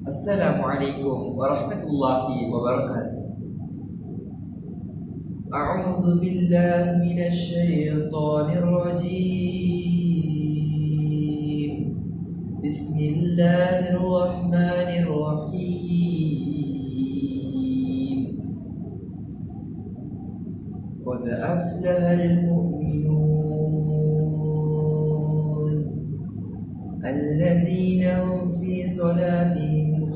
السلام عليكم ورحمة الله وبركاته. أعوذ بالله من الشيطان الرجيم. بسم الله الرحمن الرحيم. قد أفلح المؤمنون الذين هم في صلاتهم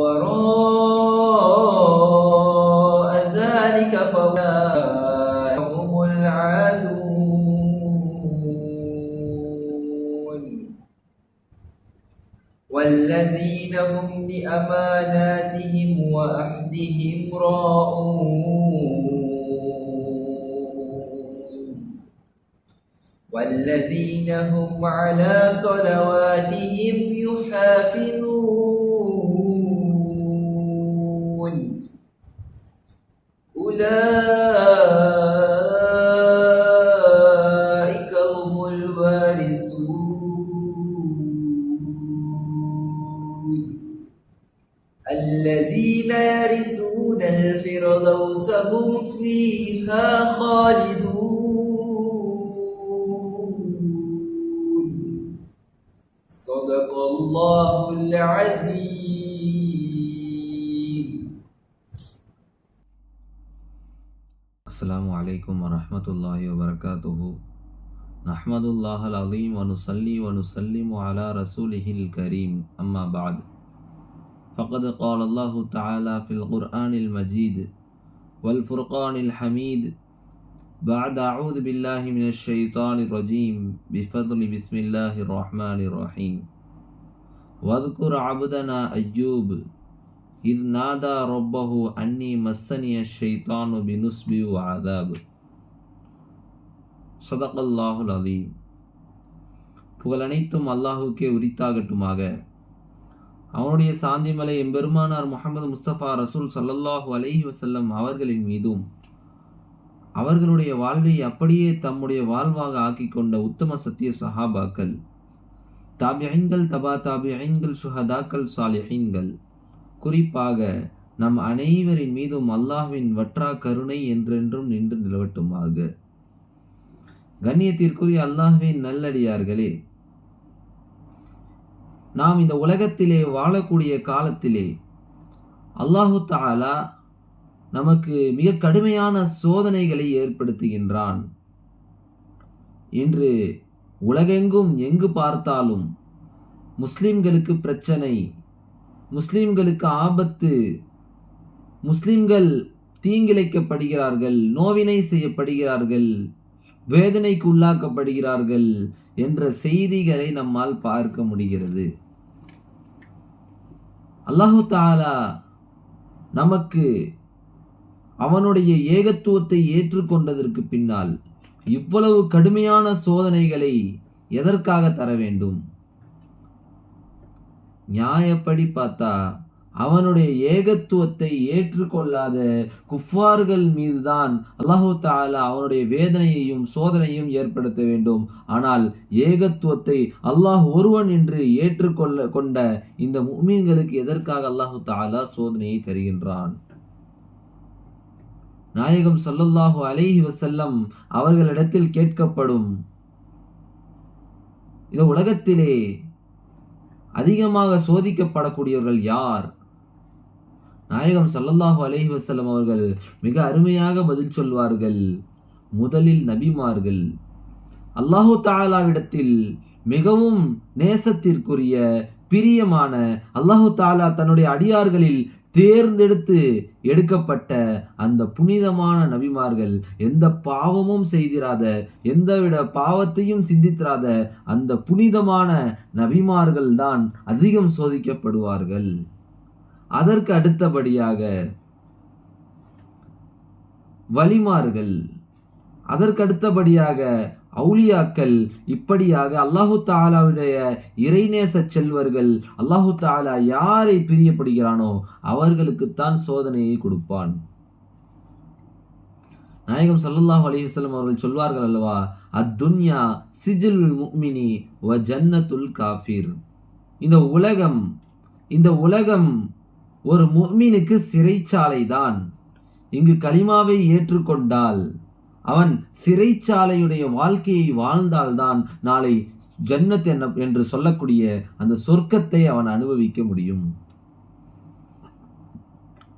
وراء ذلك فأولئك هم العادون. والذين هم لأماناتهم وأحدهم راءون. والذين هم على صلواتهم الله العظيم. السلام عليكم ورحمة الله وبركاته. نحمد الله العظيم ونصلي ونسلم على رسوله الكريم. أما بعد فقد قال الله تعالى في القرآن المجيد والفرقان الحميد بعد أعوذ بالله من الشيطان الرجيم. بفضل بسم الله الرحمن الرحيم. வதுக்குர் அபுதனா அய்யூப் இது நாதா ரொப்பஹு அன்னி மஸ்ஸனிய ஷெய்தானு பினுஸ்பி ஆதாப் சதகல்லாஹுல் அலீம் புகழனைத்தும் அல்லாஹுக்கே உரித்தாகட்டுமாக. அவனுடைய சாந்திமலை எம்பெருமானார் முகமது முஸ்தபா ரசூல் சல்லல்லாஹு அலஹி வசல்லம் அவர்களின் மீதும் அவர்களுடைய வாழ்வை அப்படியே தம்முடைய வாழ்வாக ஆக்கி கொண்ட உத்தம சத்திய சஹாபாக்கள் தாபியங்கள் தபா தாபியங்கள் சுஹதாக்கள் சாலிஹீன்கள். குறிப்பாக நம் அனைவரின் மீதும் அல்லாஹ்வின் வற்றா கருணை என்றென்றும் நின்று நிலவட்டுமாக. கண்ணியத்திற்குரிய அல்லாஹ்வின் நல்லடியார்களே நாம் இந்த உலகத்திலே வாழக்கூடிய காலத்திலே அல்லாஹு தாலா நமக்கு மிக கடுமையான சோதனைகளை ஏற்படுத்துகின்றான். இன்று உலகெங்கும் எங்கு பார்த்தாலும் முஸ்லீம்களுக்கு பிரச்சனை முஸ்லீம்களுக்கு ஆபத்து முஸ்லீம்கள் தீங்கிழைக்கப்படுகிறார்கள் நோவினை செய்யப்படுகிறார்கள் வேதனைக்கு உள்ளாக்கப்படுகிறார்கள் என்ற செய்திகளை நம்மால் பார்க்க முடிகிறது. அல்லாஹு தாலா நமக்கு அவனுடைய ஏகத்துவத்தை ஏற்றுக்கொண்டதற்கு பின்னால் இவ்வளவு கடுமையான சோதனைகளை எதற்காக தர வேண்டும்? நியாயப்படி பார்த்தா அவனுடைய ஏகத்துவத்தை ஏற்றுக்கொள்ளாத குஃபார்கள் மீதுதான் அல்லாஹு தாலா அவனுடைய வேதனையையும் சோதனையும் ஏற்படுத்த வேண்டும். ஆனால் ஏகத்துவத்தை அல்லாஹ் ஒருவன் என்று ஏற்றுக்கொள்ள கொண்ட இந்த மீன்களுக்கு எதற்காக அல்லாஹு தாலா சோதனையை தருகின்றான்? நாயகம் சொல்லல்லாஹு அலைஹி வசல்லம் அவர்களிடத்தில் கேட்கப்படும். இந்த உலகத்திலே அதிகமாக சோதிக்கப்படக்கூடியவர்கள் யார்? நாயகம் சல்லல்லாஹு அலைஹி வசல்லம் அவர்கள் மிக அருமையாக பதில் சொல்வார்கள். முதலில் நபிமார்கள். அல்லாஹு தாலாவிடத்தில் மிகவும் நேசத்திற்குரிய பிரியமான அல்லாஹு தாலா தன்னுடைய அடியார்களில் தேர்ந்தெடுத்து எடுக்கப்பட்ட அந்த புனிதமான நபிமார்கள் எந்த பாவமும் செய்திராத எந்தவித பாவத்தையும் சிந்தித்திராத அந்த புனிதமான நபிமார்கள் தான் அதிகம் சோதிக்கப்படுவார்கள். அதற்கு அடுத்தபடியாக வலிமார்கள். அதற்கு அடுத்தபடியாக அவுலியாக்கள் இப்படியாக அல்லாஹு தாலாவுடைய இறைநேச செல்வர்கள் அல்லாஹு தாலா யாரை பிரியப்படுகிறானோ அவர்களுக்குத்தான் சோதனையை கொடுப்பான். நாயகம் ஸல்லல்லாஹு அலைஹி அவர்கள் சொல்வார்கள் அல்லவா? அத்துன்யா சிஜில் முக்மினி வ ஜன்னத்துல் காஃபிர். இந்த உலகம் இந்த உலகம் ஒரு முக்மினுக்கு சிறைச்சாலை தான் இங்கு களிமாவை ஏற்றுக்கொண்டால் அவன் சிறைச்சாலையுடைய வாழ்க்கையை வாழ்ந்தால்தான் நாளை ஜன்னத் என்ன என்று சொல்லக்கூடிய அந்த சொர்க்கத்தை அவன் அனுபவிக்க முடியும்.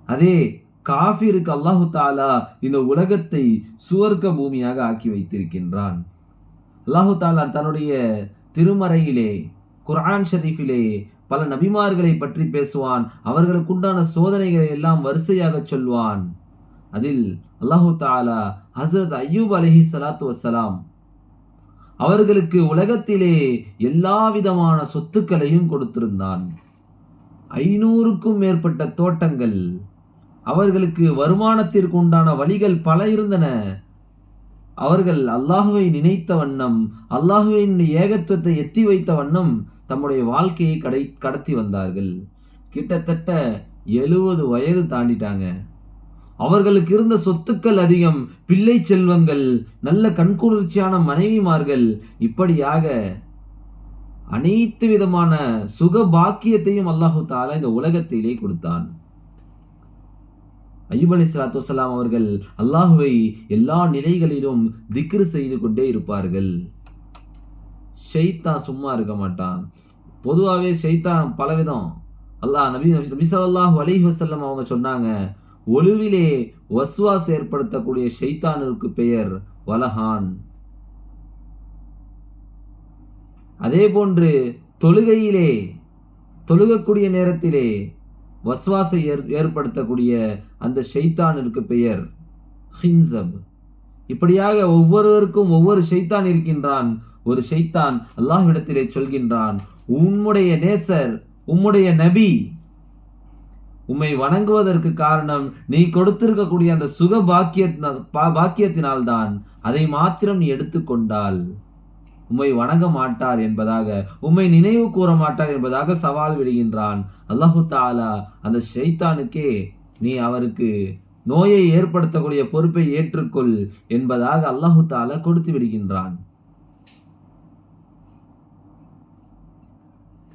அதே காஃபிருக்கு அல்லாஹு தாலா இந்த உலகத்தை சுவர்க்க பூமியாக ஆக்கி வைத்திருக்கின்றான். அல்லாஹு தாலா தன்னுடைய திருமறையிலே குர்ஆன் ஷரீஃபிலே பல நபிமார்களை பற்றி பேசுவான். அவர்களுக்குண்டான சோதனைகளை எல்லாம் வரிசையாக சொல்வான். அதில் அல்லாஹு தாலா ஹசரத் அய்யூப் அலஹி சலாத்து வசலாம் அவர்களுக்கு உலகத்திலே எல்லா விதமான சொத்துக்களையும் கொடுத்திருந்தான். ஐநூறுக்கும் மேற்பட்ட தோட்டங்கள் அவர்களுக்கு வருமானத்திற்கு உண்டான வழிகள் பல இருந்தன. அவர்கள் அல்லாஹுவை நினைத்த வண்ணம் அல்லாஹுவின் ஏகத்துவத்தை எத்தி வைத்த வண்ணம் தம்முடைய வாழ்க்கையை கடை கடத்தி வந்தார்கள். கிட்டத்தட்ட எழுபது வயது தாண்டிட்டாங்க. அவர்களுக்கு இருந்த சொத்துக்கள் அதிகம். பிள்ளை செல்வங்கள் நல்ல கண்குளிர்ச்சியான மனைவிமார்கள். இப்படியாக அனைத்து விதமான சுக பாக்கியத்தையும் அல்லாஹு தாலா இந்த உலகத்திலே கொடுத்தான். ஐயூப் அலி சலாத்து வலாம் அவர்கள் அல்லாஹுவை எல்லா நிலைகளிலும் திக்ரு செய்து கொண்டே இருப்பார்கள். ஷைத்தான் சும்மா இருக்க மாட்டான். பொதுவாகவே ஷைத்தான் பலவிதம். அல்லாஹ் நபி நபி அல்லாஹு அலைஹி அவங்க சொன்னாங்க ஒழுவிலே வஸ்வாஸ் ஏற்படுத்தக்கூடிய ஷைத்தானிற்கு பெயர் வலஹான். அதே போன்று தொழுகையிலே தொழுகக்கூடிய நேரத்திலே வஸ்வாசை ஏற் ஏற்படுத்தக்கூடிய அந்த ஷைத்தானிற்கு பெயர் ஹின்சப். இப்படியாக ஒவ்வொருவருக்கும் ஒவ்வொரு ஷைத்தான் இருக்கின்றான். ஒரு ஷைத்தான் அல்லாஹ்விடத்திலே சொல்கின்றான் உம்முடைய நேசர் உம்முடைய நபி உம்மை வணங்குவதற்கு காரணம் நீ கொடுத்திருக்கக்கூடிய அந்த சுக பாக்கிய பாக்கியத்தினால்தான் அதை மாத்திரம் நீ எடுத்துக்கொண்டால். உம்மை வணங்க மாட்டார் என்பதாக உம்மை நினைவு கூற மாட்டார் என்பதாக சவால் விடுகின்றான். அல்லாஹு தாலா அந்த ஷைத்தானுக்கே நீ அவருக்கு நோயை ஏற்படுத்தக்கூடிய பொறுப்பை ஏற்றுக்கொள் என்பதாக அல்லாஹு தாலா கொடுத்து விடுகின்றான்.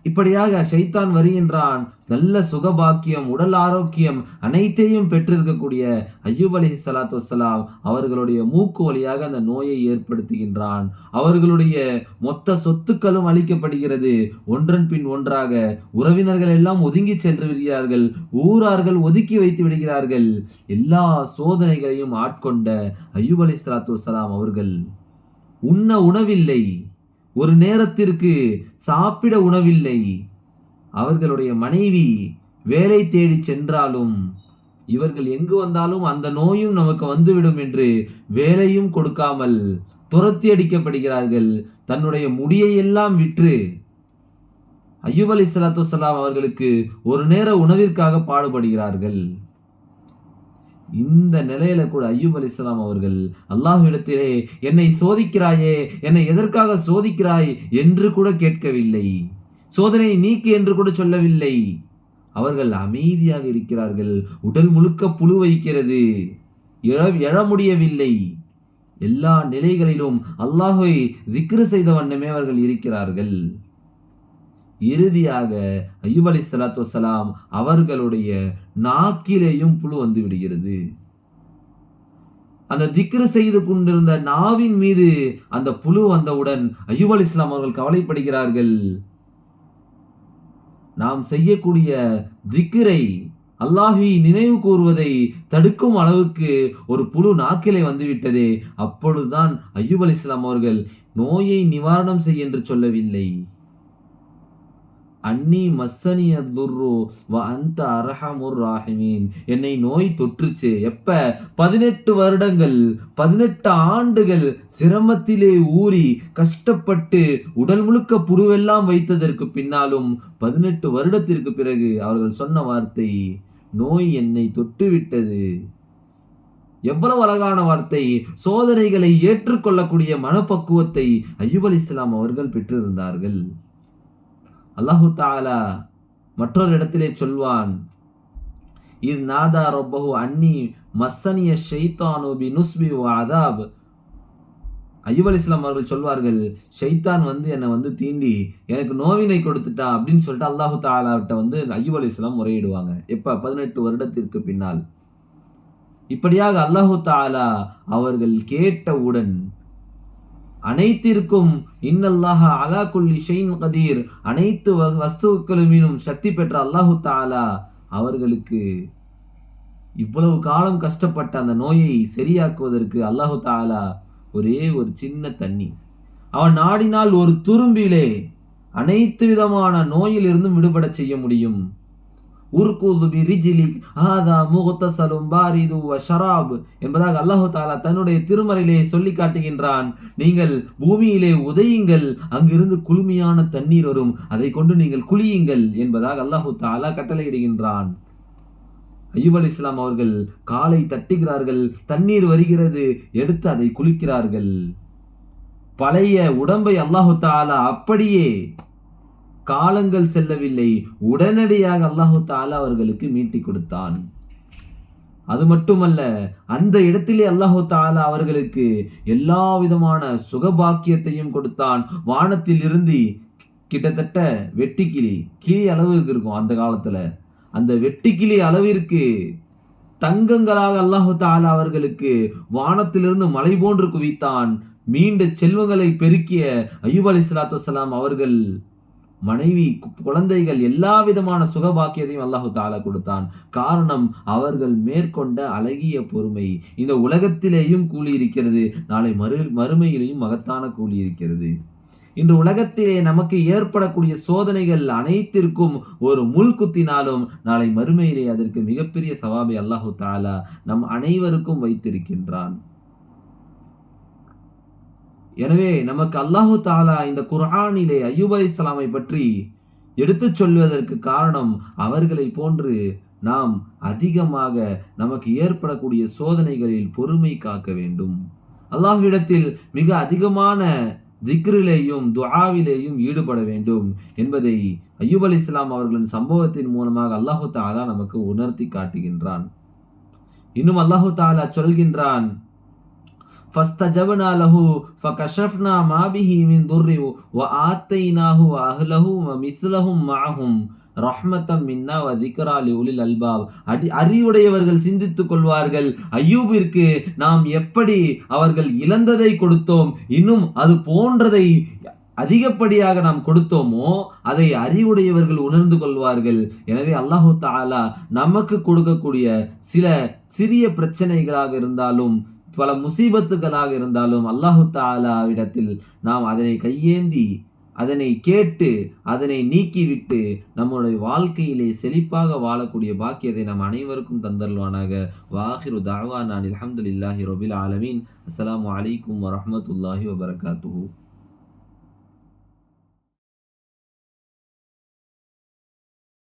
இப்படியாக ஷைத்தான் வருகின்றான். நல்ல சுகபாக்கியம் உடல் ஆரோக்கியம் அனைத்தையும் பெற்றிருக்கக்கூடிய ஐயூப் அலி சலாத்து வசலாம் அவர்களுடைய மூக்கு வழியாக அந்த நோயை ஏற்படுத்துகின்றான். அவர்களுடைய மொத்த சொத்துக்களும் அளிக்கப்படுகிறது ஒன்றன் பின் ஒன்றாக உறவினர்கள் எல்லாம் ஒதுங்கி சென்று விடுகிறார்கள். ஊரார்கள் ஒதுக்கி வைத்து விடுகிறார்கள். எல்லா சோதனைகளையும் ஆட்கொண்ட ஐயூப் அலி சலாத்து வசலாம் அவர்கள் உண்ண உணவில்லை. ஒரு நேரத்திற்கு சாப்பிட உணவில்லை. அவர்களுடைய மனைவி வேலை தேடி சென்றாலும் இவர்கள் எங்கு வந்தாலும் அந்த நோயும் நமக்கு வந்துவிடும் என்று வேலையும் கொடுக்காமல் துரத்தி அடிக்கப்படுகிறார்கள். தன்னுடைய முடியை எல்லாம் விற்று ஐயூப் அலி சலாத்து அவர்களுக்கு ஒரு நேர உணவிற்காக பாடுபடுகிறார்கள். இந்த நிலையில கூட ஐயூப் அலிஸ்லாம் அவர்கள் அல்லாஹ்விடத்திலே என்னை சோதிக்கிறாயே என்னை எதற்காக சோதிக்கிறாய் என்று கூட கேட்கவில்லை. சோதனை நீக்கு என்று கூட சொல்லவில்லை. அவர்கள் அமைதியாக இருக்கிறார்கள். உடல் முழுக்க புழு வைக்கிறது. எழ எழ முடியவில்லை. எல்லா நிலைகளிலும் அல்லாஹை திக்ரு செய்த வண்ணமே அவர்கள் இருக்கிறார்கள். இறுதியாக ஐயூப் அலி சலாத்து வலாம் அவர்களுடைய நாக்கிலேயும் புழு வந்து விடுகிறது. அந்த திக்ரு செய்து கொண்டிருந்த நாவின் மீது அந்த புழு வந்தவுடன் ஐயூப் அலி இஸ்லாம் அவர்கள் கவலைப்படுகிறார்கள். நாம் செய்யக்கூடிய திக்ரை அல்லாஹி நினைவு கூறுவதை தடுக்கும் அளவுக்கு ஒரு புழு நாக்கிலே வந்துவிட்டதே அப்பொழுதுதான் ஐயூப் அலி இஸ்லாம் அவர்கள் நோயை நிவாரணம் செய் என்று சொல்லவில்லை. அன்னி மஸ்ஸனி துர்ரு வ அந்த அரஹமுர் ராஹிமீன். என்னை நோய் தொற்றுச்சு. எப்ப? பதினெட்டு வருடங்கள் பதினெட்டு ஆண்டுகள் சிரமத்திலே ஊறி கஷ்டப்பட்டு உடல் முழுக்க புருவெல்லாம் வைத்ததற்கு பின்னாலும் பதினெட்டு வருடத்திற்கு பிறகு அவர்கள் சொன்ன வார்த்தை நோய் என்னை தொட்டுவிட்டது. எவ்வளவு அழகான வார்த்தை. சோதனைகளை ஏற்றுக்கொள்ளக்கூடிய மனப்பக்குவத்தை ஐயூப் அலி இஸ்லாம் அவர்கள் பெற்றிருந்தார்கள். அல்லாஹு தாலா மற்றொரு இடத்திலே சொல்வான் இது நாதா ரொப்பஹு அன்னி மஸ்ஸனிய ஷைத்தானு பி நுஸ்பி அதாப். ஐயூப் அலி இஸ்லாம் அவர்கள் சொல்வார்கள் ஷைத்தான் வந்து என்னை வந்து தீண்டி எனக்கு நோவினை கொடுத்துட்டா அப்படின்னு சொல்லிட்டு அல்லாஹு தாலாவிட்ட வந்து ஐயூப் அலி இஸ்லாம் முறையிடுவாங்க. எப்போ? பதினெட்டு வருடத்திற்கு பின்னால். இப்படியாக அல்லாஹு தாலா அவர்கள் கேட்டவுடன் அனைத்திற்கும் இன்னல்லாஹ அலா குல்லி ஷெயின் கதீர். அனைத்து வ- வஸ்துக்களுமினும் சக்தி பெற்ற அல்லாஹு தாலா அவர்களுக்கு இவ்வளவு காலம் கஷ்டப்பட்ட அந்த நோயை சரியாக்குவதற்கு அல்லாஹு தாலா ஒரே ஒரு சின்ன தண்ணி. அவன் நாடினால் ஒரு துரும்பிலே அனைத்து விதமான நோயிலிருந்தும் விடுபட செய்ய முடியும். உர்குது பி ரிஜிலிக் ஆதா முகத்தசலும் பாரிது வ ஷராப். என்பதாக அல்லாஹு தாலா தன்னுடைய திருமறையிலே சொல்லி காட்டுகின்றான். நீங்கள் பூமியிலே உதையுங்கள் அங்கிருந்து குளுமையான தண்ணீர் வரும். அதை கொண்டு நீங்கள் குளியுங்கள் என்பதாக அல்லாஹு தாலா கட்டளையிடுகின்றான். ஐயூப் அலி இஸ்லாம் அவர்கள் காலை தட்டுகிறார்கள் தண்ணீர் வருகிறது எடுத்து அதை குளிக்கிறார்கள். பழைய உடம்பை அல்லாஹு தாலா அப்படியே காலங்கள் செல்லவில்லை. உடனடியாக அல்லாஹு தாலா அவர்களுக்கு மீட்டி கொடுத்தான். அது மட்டுமல்ல அந்த இடத்திலே அல்லாஹு தாலா அவர்களுக்கு எல்லா விதமான சுகபாக்கியத்தையும் கொடுத்தான். வானத்தில் இருந்து கிட்டத்தட்ட வெட்டிக்கிளி கிளி அளவுக்கு இருக்கும் அந்த காலத்தில். அந்த வெட்டிக்கிளி அளவிற்கு தங்கங்களாக அல்லாஹு தாலா அவர்களுக்கு வானத்திலிருந்து மலை போன்று குவித்தான். மீண்ட செல்வங்களை பெருக்கிய ஐயூப் அலி சலாத்து அவர்கள் மனைவி கு- குழந்தைகள் எல்லா விதமான சுகபாக்கியத்தையும் அல்லாஹு தாலா கொடுத்தான். காரணம் அவர்கள் மேற்கொண்ட அழகிய பொறுமை. இந்த உலகத்திலேயும் கூலி இருக்கிறது. நாளை மறு மறுமையிலேயும் மகத்தான கூலி இருக்கிறது. இன்று உலகத்திலே நமக்கு ஏற்படக்கூடிய சோதனைகள் அனைத்திற்கும் ஒரு முள் குத்தினாலும் நாளை மறுமையிலே அதற்கு மிகப்பெரிய சவாபை அல்லாஹு தாலா நம் அனைவருக்கும் வைத்திருக்கின்றான். எனவே நமக்கு அல்லாஹு தாலா இந்த குர்ஆனிலே அயூப் அலைஹிஸ்ஸலாமை பற்றி எடுத்துச் சொல்வதற்கு காரணம் அவர்களை போன்று நாம் அதிகமாக நமக்கு ஏற்படக்கூடிய சோதனைகளில் பொறுமை காக்க வேண்டும். அல்லாஹ்விடத்தில் மிக அதிகமான திக்ரிலேயும் துஆவிலேயும் ஈடுபட வேண்டும் என்பதை அய்யூப் இஸ்லாம் அவர்களின் சம்பவத்தின் மூலமாக அல்லாஹு தாலா நமக்கு உணர்த்தி காட்டுகின்றான். இன்னும் அல்லாஹு தாலா சொல்கின்றான் ஃபஸ்தஜபனா லஹு ஃபகஷஃப்னா மாபிஹி மின் துர்ரி வ ஆத்தைனாஹு அஹ்லஹு வ மிஸ்லஹும் ரஹ்மத்தம் மின்னா வ திக்ராலி உலில் அல்பாப் அடி அறிவுடையவர்கள் சிந்தித்துக் கொள்வார்கள். ஐயூபிற்கு நாம் எப்படி அவர்கள் இழந்ததை கொடுத்தோம் இன்னும் அது போன்றதை அதிகப்படியாக நாம் கொடுத்தோமோ அதை அறிவுடையவர்கள் உணர்ந்து கொள்வார்கள். எனவே அல்லாஹு தாலா நமக்கு கொடுக்கக்கூடிய சில சிறிய பிரச்சனைகளாக இருந்தாலும் பல முசீபத்துகளாக இருந்தாலும் அல்லாஹு தாலாவிடத்தில் நாம் அதனை கையேந்தி அதனை கேட்டு அதனை நீக்கிவிட்டு நம்முடைய வாழ்க்கையிலே செழிப்பாக வாழக்கூடிய பாக்கியத்தை நம் அனைவருக்கும் தந்தருவானாக வாஹிரு தாவா நான் அல்ஹம்துலில்லாஹி ரபில் ஆலமீன். அஸ்லாம் வலைக்கம் வரமத்துல்லாஹி வபர்காத்து